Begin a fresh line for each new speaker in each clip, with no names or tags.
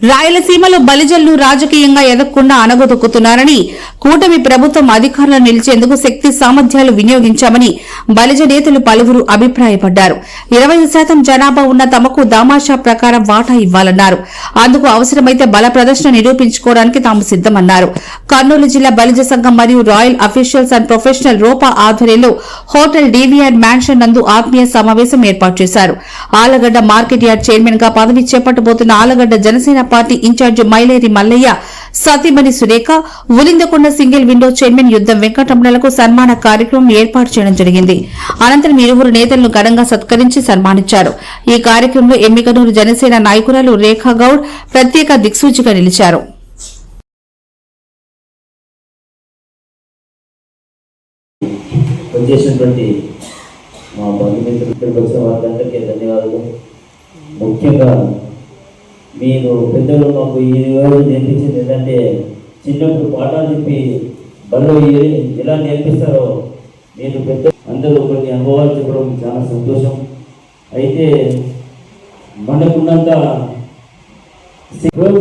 రాయలసీమలో బలిజలను రాజకీయంగా ఎదగకుండా అనగదొక్కుతున్నారని కూటమి ప్రభుత్వం అధికారంలో నిలిచేందుకు శక్తి సామర్థ్యాలు వినియోగించామని బలిజ నేతలు పలువురు అభిప్రాయపడ్డారు. ఇరవై శాతం జనాభా ఉన్న తమకు దామాషా ప్రకారం వాటా ఇవ్వాలన్నారు. అందుకు అవసరమైతే బల ప్రదర్శన నిరూపించుకోవడానికి తాము సిద్దమన్నారు కర్నూలు జిల్లా బలిజ సంఘం మరియు రాయల్ అఫీషియల్స్ అండ్ ప్రొఫెషనల్ రోపా ఆధ్వర్యంలో హోటల్ డీవీఆర్ మ్యాన్షన్ నందు ఆత్మీయ సమావేశం ఏర్పాటు చేశారు. ఆలగడ్డ మార్కెట్ యార్డ్ చైర్మన్గా పదవి చేపట్టబోతున్న Allagadda Janasena party in charge Myleri Mallaiah సతీమణి Surekha Ulindakonda single window chairman యుద్దం వెంకటరమణలకు సన్మాన కార్యక్రమం ఏర్పాటు చేయడం జరిగింది. అనంతరం ఇరువురు నేతలను ఘనంగా సత్కరించి సన్మానించారు. ఈ కార్యక్రమంలో ఎమ్మికనూరు జనసేన నాయకురాలు రేఖా గౌడ్ ప్రత్యేక దిక్సూచిగా నిలిచారు.
పనిచేసినటువంటి మా బంధుమిత్రులకి వచ్చిన వారందరికీ ధన్యవాదాలు. ముఖ్యంగా మీరు పెద్దలు మాకు ఈ రోజు నేర్పించింది ఏంటంటే చిన్నప్పుడు పాఠాలు చెప్పి బల్లో ఎలా నేర్పిస్తారో మీరు పెద్ద అందరూ కొన్ని అనుభవాలు చెప్పడం చాలా సంతోషం. అయితే మనకున్నంత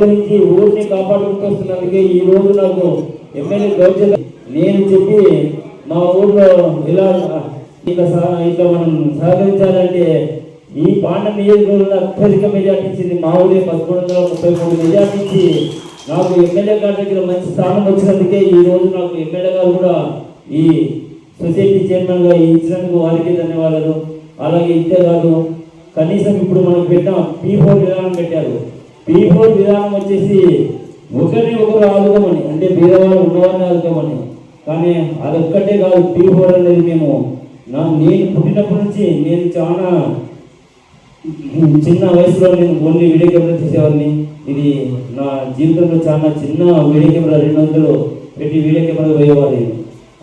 నుంచి ఊరిని కాపాడుకుంటూ వస్తున్నందుకే ఈ రోజు నాకు ఎమ్మెల్యే గౌరవ నేను చెప్పి మా ఊర్లో ఇలా ఇంకా సహ- మనం సహకరించాలంటే ఈ పాండం నియోజకవర్గంలో అత్యధిక మెజార్టీ ఇచ్చింది మా ఊరే పదకొండు వందల ముప్పై మూడు మెజార్టీ ఇచ్చి నాకు ఎమ్మెల్యే గారి దగ్గర మంచి స్థానం వచ్చినందుకే ఈ రోజు నాకు ఎమ్మెల్యే గారు కూడా ఈ సొసైటీ చైర్మన్గా ఇచ్చినందుకు వారికి ధన్యవాదాలు. అలాగే ఇంతే కాదు కనీసం ఇప్పుడు మనం పెట్టాం పీ ఫోర్ విధానం పెట్టారు. పీ ఫోర్ విధానం వచ్చేసి ఒకరిని ఒకరు ఆదుకోమని అంటే పేదవాళ్ళు ఉన్నవారిని ఆదుకోమని. కానీ అదొక్కటే కాదు పీ ఫోర్ అనేది మేము నా నేను పుట్టినప్పటి నుంచి నేను చాలా చిన్న వయసులో నేను ఓన్లీ వీడియో కెమెరా తీసేవాడిని ఇది నా జీవితంలో చాలా చిన్న వీడియో కెమెరా రెండు వందలు పెట్టి వీడియో కెమెరా పోయేవాడి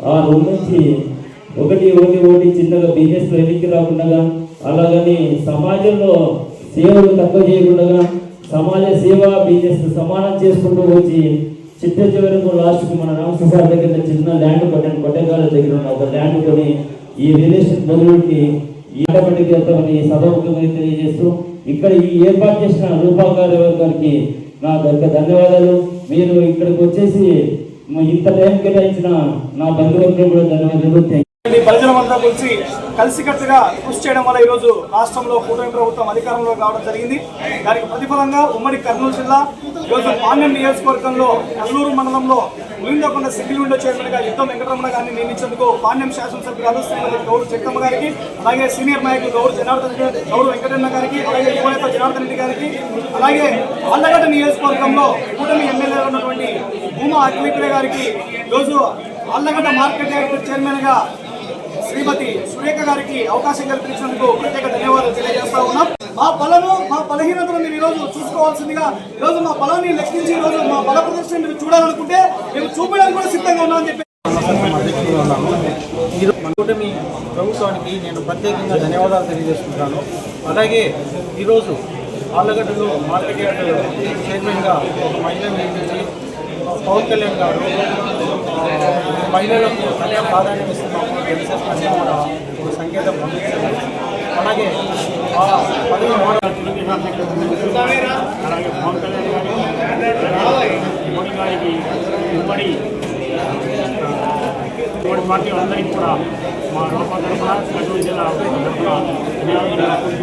ఆ రోజు నుంచి ఒకటి ఒకటి ఒకటి చిన్నగా బిజినెస్లో ఎన్నిక రాకుండా అలాగని సమాజంలో సేవలు తక్కువ చేయకుండా సమాజ సేవ బిజినెస్ సమానం చేసుకుంటూ వచ్చి చిట్ట చివరకు లాస్ట్కి మన రామకృష్ణ దగ్గర చిన్న ల్యాండ్ కొట్టాను. కొట్టగాల దగ్గర ఉన్న ఒక ల్యాండ్ కొని ఈ రిలేషన్ బదులుకి ఈ ఆటోమేటిక్ తెలియజేస్తూ ఇక్కడ ఈ ఏర్పాటు చేసిన రూపాకార్య గారికి నా దగ్గర ధన్యవాదాలు. మీరు ఇక్కడికి వచ్చేసి ఇంత టైం కేటాయించిన నా బంధువులకు కూడా ధన్యవాదాలు. థ్యాంక్
ఈ కలిసి కలిసికట్టుగా కృషి చేయడం వల్ల ఈరోజు రాష్ట్రంలో కూటమి ప్రభుత్వం అధికారంలో రావడం జరిగింది. దానికి ప్రతిఫలంగా ఉమ్మడి కర్నూలు జిల్లా ఈరోజు పాండ్యం నియోజకవర్గంలో కల్లూరు మండలంలో ఉలిందకొండ సింగిల్ విండో చైర్మన్గా యుద్ధం వెంకటరమణ గారిని నియమించేందుకు పాండ్యం శాసనసభ్యురాలు శ్రీమతి గౌరు చెక్కమ్మ గారికి అలాగే సీనియర్ నాయకులు గౌరు జనార్దన్ రెడ్డి గౌరు వెంకటరమణ గారికి అలాగే యువనేత జనార్దన్ రెడ్డి గారికి అలాగే అల్లగడ్డ నియోజకవర్గంలో కూటమి ఎమ్మెల్యే ఉన్నటువంటి భూమా అఖిలేఖ గారికి ఈరోజు అల్లగడ్డ మార్కెట్ యార్డ్ చైర్మన్గా శ్రీమతి సురేఖ గారికి అవకాశం కల్పించినందుకు ప్రత్యేక ధన్యవాదాలు తెలియజేస్తా ఉన్నాం. మా బలను మా బలహీనతను మీరు ఈరోజు చూసుకోవాల్సిందిగా ఈరోజు మా బలాన్ని లెక్కించి ఈరోజు మా బల ప్రదర్శన మీరు చూడాలనుకుంటే మేము చూపించడానికి కూడా సిద్ధంగా ఉన్నామని చెప్పి
కూటమి ప్రభుత్వానికి నేను ప్రత్యేకంగా ధన్యవాదాలు తెలియజేస్తున్నాను అలాగే ఈరోజు ఆళ్ళగడ్డలో మార్కెట్ చైర్మన్గా ఒక మహిళ పవన్ కళ్యాణ్ గారు మహిళలకు తనే ప్రాధాన్యం ఇస్తున్నాము జనసేన కూడా ఒక సంకేతం పంపించారు అలాగే పదవి
అలాగే పవన్ కళ్యాణ్ గారి మోడీ గారికి ఉమ్మడి ఉమ్మడి పార్టీ అందరికీ కూడా మా లోపల తరఫున కర్నూలు జిల్లా తరఫున ధన్యవాదాలు